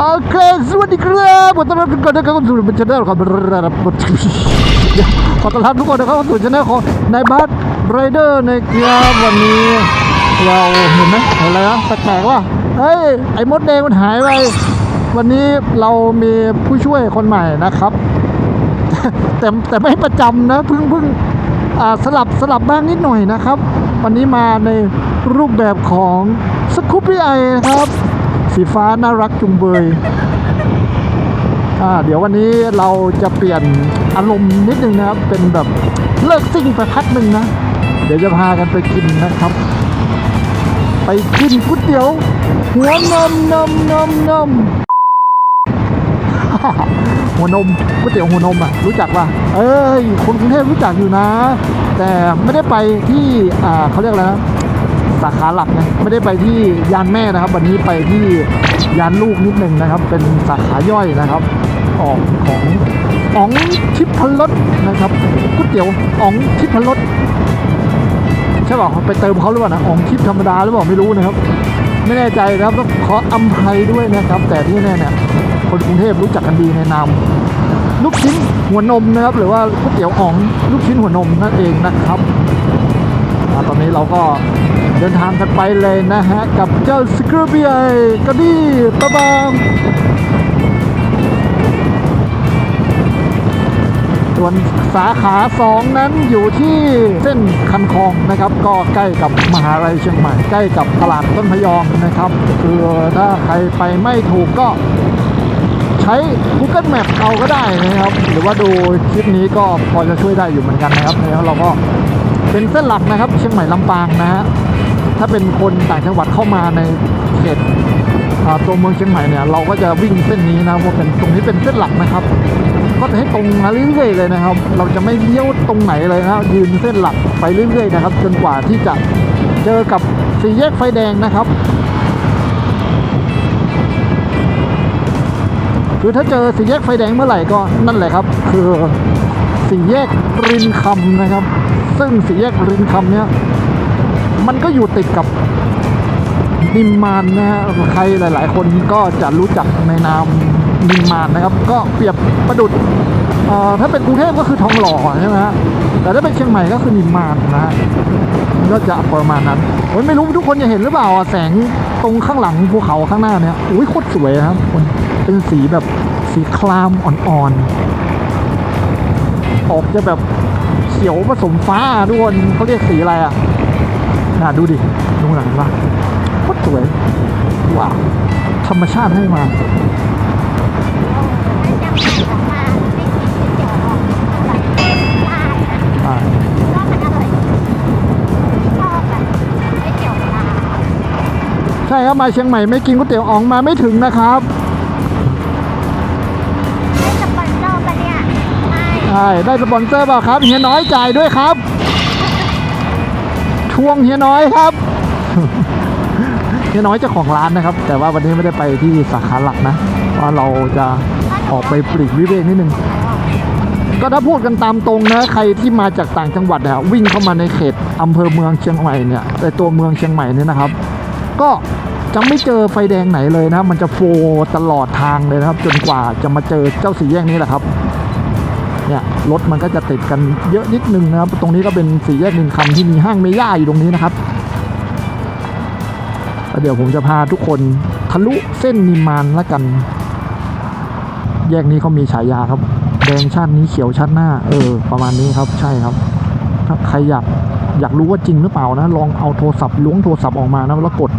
โอเคสวัสดีครับขอต้อนรับทุกคนนะครับเข้าสู่ช anel ของขอต้อนรับทุกคนนะครับเข้าสู่ช anel ของนายบัสไรเดอร์ในะครับวันนี้ เราเห็นไหมเห็นอะไรนะแปลกๆว่าเฮ้ยไอ้มดแดงมันหายไปวันนี้เรามีผู้ช่วยคนใหม่นะครับ แต่แต่ไม่ประจำนะเพิ่งเพิ่งสลับสลับบ้างนิดหน่อยนะครับ วันนี้มาในรูปแบบของสกูปปี้ไอนะครับ สีฟ้าน่ารักจุงเบยอ่าเดี๋ยววันนี้เราจะเปลี่ยนอารมณ์นิดนึงนะครับ เป็นแบบเลิกซิ่งไปพักหนึ่งนะ เดี๋ยวจะพากันไปกินนะครับ ไปกินก๋วยเตี๋ยว หัวนมนมนมนมหัวนมก๋วยเตี๋ยวหัวนมอะรู้จักป่ะเอ้ยคนกรุงเทพรู้จักอยู่นะ แต่ไม่ได้ไปที่อ่าเขาเรียกอะไรนะ สาขาหลักนะไม่ได้ไปที่ยานแม่นะครับ วันนี้ไปที่ยานลูกนิดหนึ่งนะครับ เป็นสาขาย่อยนะครับออกของอ๋องทิพรสนะครับก๋วยเตี๋ยวอ๋องทิพรสใช่ป่ะไปเติมเขาหรือเปล่านะอ๋องทิพธรรมดาหรือเปล่าไม่รู้นะครับ ไม่แน่ใจนะครับต้องขออภัยด้วยนะครับ แต่ที่แน่เนี่ยคนกรุงเทพรู้จักกันดีในนามลูกชิ้นหัวนมนะครับ หรือว่าก๋วยเตี๋ยวอ๋องลูกชิ้นหัวนมนั่นเองนะครับ ตอนนี้เราก็เดินทางกันไปเลยนะฮะ กับเจ้าสกรูเบียกระดี้ตะบางส่วนสาขาสองนั้นอยู่ที่เส้นคันคลองนะครับ ก็ใกล้กับมหาลัยเชียงใหม่ ใกล้กับตลาดต้นพยอมนะครับ คือถ้าใครไปไม่ถูกก็ใช้ Google Map เอาก็ได้นะครับ หรือว่าดูคลิปนี้ก็พอจะช่วยได้อยู่เหมือนกันนะครับแล้วเราก็ เป็นเส้นหลักนะครับ เชียงใหม่ลำปางนะฮะถ้าเป็นคนต่างจังหวัดเข้ามาในเขตตัวเมืองเชียงใหม่เนี่ยเราก็จะวิ่งเส้นนี้นะเพราะเป็นตรงนี้เป็นเส้นหลักนะครับ ก็จะให้ตรงมาเรื่อยๆเลยนะครับ เราจะไม่เลี้ยวตรงไหนเลยนะยืนเส้นหลักไปเรื่อยๆนะครับ จนกว่าที่จะเจอกับสี่แยกไฟแดงนะครับ คือถ้าเจอสี่แยกไฟแดงเมื่อไหร่ก็นั่นแหละครับ คือสี่แยกรินคำนะครับ ซึ่งสี่แยกรินคำเนี้ยมันก็อยู่ติดกับนิมมานนะฮะใครหลาย ๆ คนก็จะรู้จักในนามนิมมานนะครับ ก็เปรียบประดุดเอ่อถ้าเป็นกรุงเทพก็คือทองหล่อใช่ไหมฮะแต่ถ้าเป็นเชียงใหม่ก็คือนิมมานนะฮะก็จะประมาณนั้นไม่รู้ทุกคนจะเห็นหรือเปล่าอะแสงตรงข้างหลังภูเขาข้างหน้าเนี่ยอุ้ยโคตรสวยครับคนเป็นสีแบบสีครามอ่อนๆออกจะแบบ ขียวผสมฟ้าทุกคนเขาเรียกสีอะไรอะน่าดูดิดูหนังว่าโคตรสวยว้าวธรรมชาติให้มาอ่าใช่ครับมาเชียงใหม่ไม่กินก๋วยเตี๋ยวอ๋องมาไม่ถึงนะครับ ช่ได้สปอนเซอร์เปล่าครับเฮียน้อยจ่ายด้วยครับทวงเฮียน้อยครับเฮียน้อยเจ้าของร้านนะครับ แต่ว่าวันนี้ไม่ได้ไปที่สาขาหลักนะเพราะเราจะออกไปปลีกวิเวกนิดนึงก็ถ้าพูดกันตามตรงนะใครที่มาจากต่างจังหวัดอะวิ่งเข้ามาในเขตอำเภอเมืองเชียงใหม่เนี่ยในตัวเมืองเชียงใหม่เนี่ยนะครับ ก็จะไม่เจอไฟแดงไหนเลยนะ มันจะโฟตลอดทางเลยนะครับ จนกว่าจะมาเจอเจ้าสีแยกนี้แหละครับ เนี่ยรถมันก็จะติดกันเยอะนิดนึงนะครับ ตรงนี้ก็เป็นสี่แยกนึ่งคำที่มีห้างเมย่าอยู่ตรงนี้นะครับเดี๋ยวผมจะพาทุกคนทะลุเส้นนิมมานแล้วกัน แยกนี้เขามีฉายาครับ แดงชาตินี้เขียวชาติหน้า เออ ประมาณนี้ครับ ใช่ครับ ถ้าใครอยากอยากรู้ว่าจริงหรือเปล่านะ ลองเอาโทรศัพท์ล้วงโทรศัพท์ออกมานะแล้วกด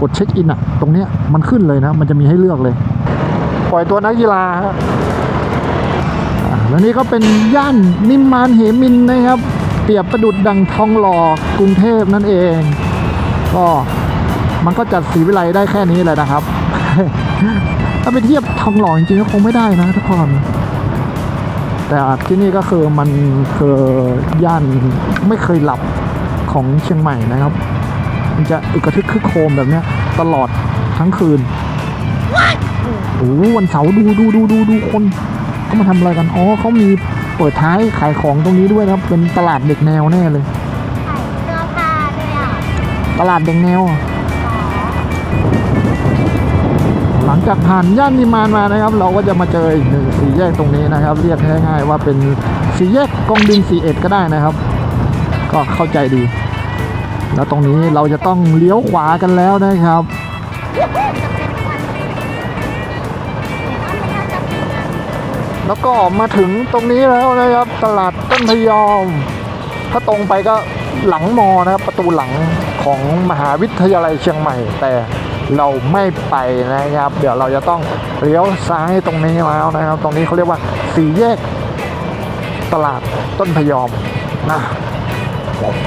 กดเช็คอินอะตรงเนี้ยมันขึ้นเลยนะ มันจะมีให้เลือกเลย ปล่อยตัวนักกีฬาฮะอ่า แล้วนี่ก็เป็นย่านนิมมานเหมินนะครับ เปรียบประดุดดังทองหล่อกรุงเทพนั่นเอง ก็มันก็จัดสีวิไลได้แค่นี้เลยนะครับ ถ้าไปเทียบทองหล่อจริงๆก็คงไม่ได้นะทุกคนแต่ที่นี่ก็คือมันคือย่านไม่เคยหลับของเชียงใหม่นะครับ มันจะอึกระทึกคึกโครมแบบนี้ตลอดทั้งคืนโอ้วันเสาร์ดูดูดูดูดูคน เขามาทำอะไรกัน อ๋อเขามีเปิดท้ายขายของตรงนี้ด้วยนะครับ เป็นตลาดเด็กแนวแน่เลยตลาดเด็กแนวอะหลังงจากผ่านย่านนิมานมานะครับ เราก็จะมาเจออีกหนึ่งสี่แยกตรงนี้นะครับ เรียกง่ายๆว่าเป็นสี่แยกกองดินสี่เอ็ดก็ได้นะครับ ก็เข้าใจดี แล้วตรงนี้เราจะต้องเลี้ยวขวากันแล้วนะครับ แล้วก็มาถึงตรงนี้แล้วนะครับตลาดต้นพยอม ถ้าตรงไปก็หลังมอนะครับประตูหลังของมหาวิทยาลัยเชียงใหม่ แต่เราไม่ไปนะครับ เดี๋ยวเราจะต้องเลี้ยวซ้ายตรงนี้แล้วนะครับ ตรงนี้เขาเรียกว่าสี่แยกตลาดต้นพยอมนะ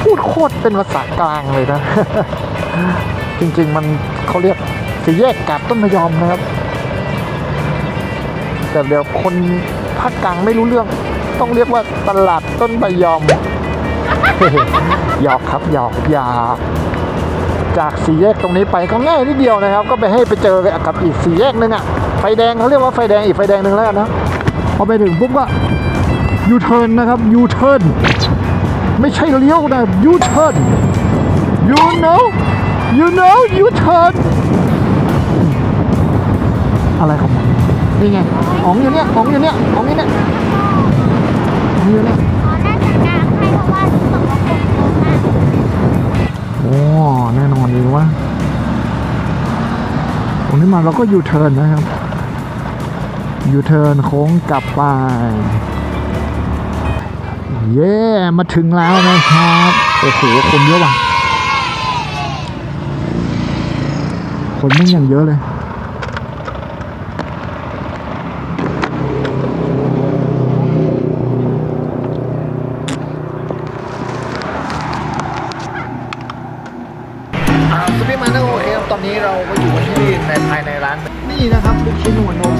พูดโคตรเป็นภาษากลางเลยนะ จริงๆมันเขาเรียกสี่แยกกาดต้นพยอมนะครับ แต่เดี๋ยวคนภาคกลางไม่รู้เรื่อง ต้องเรียกว่าตลาดต้นใบยอมหยอกครับหยอกหยอกจากสี่แยกตรงนี้ไปก็ง่ายนิดเดียวนะครับ ก็ไปให้ไปเจอกับอีกสี่แยกนึงอะไฟแดงเขาเรียกว่าไฟแดงอีกไฟแดงหนึ่งแล้วกันนะพอไปถึงปุ๊บก็ยูเทิร์นนะครับยูเทิร์นไม่ใช่เลี้ยวนะยูเทิร์น you know you know you turn อะไรของ นี่ไงอ๋องอยู่เนี่ยอ๋องอยู่เนี่ยอ๋องอยู่เนี่ยอ๋องอยู่เนี่ยอ๋อน่าจะกลางให้เพราะว่าตกลงมาโอ้แน่นอนดีว่าตรงนี้มาเราก็ยูเทิร์นนะครับยูเทิร์นโค้งกลับไปเย้มาถึงแล้วนะครับโอ้โหคนเยอะว่ะคนไม่งอย่างเยอะเลย มาอเคครับตอนนี้เราก็อยู่ที่ในภายในร้าน นี่นะครับลูกชิ้นหัวนม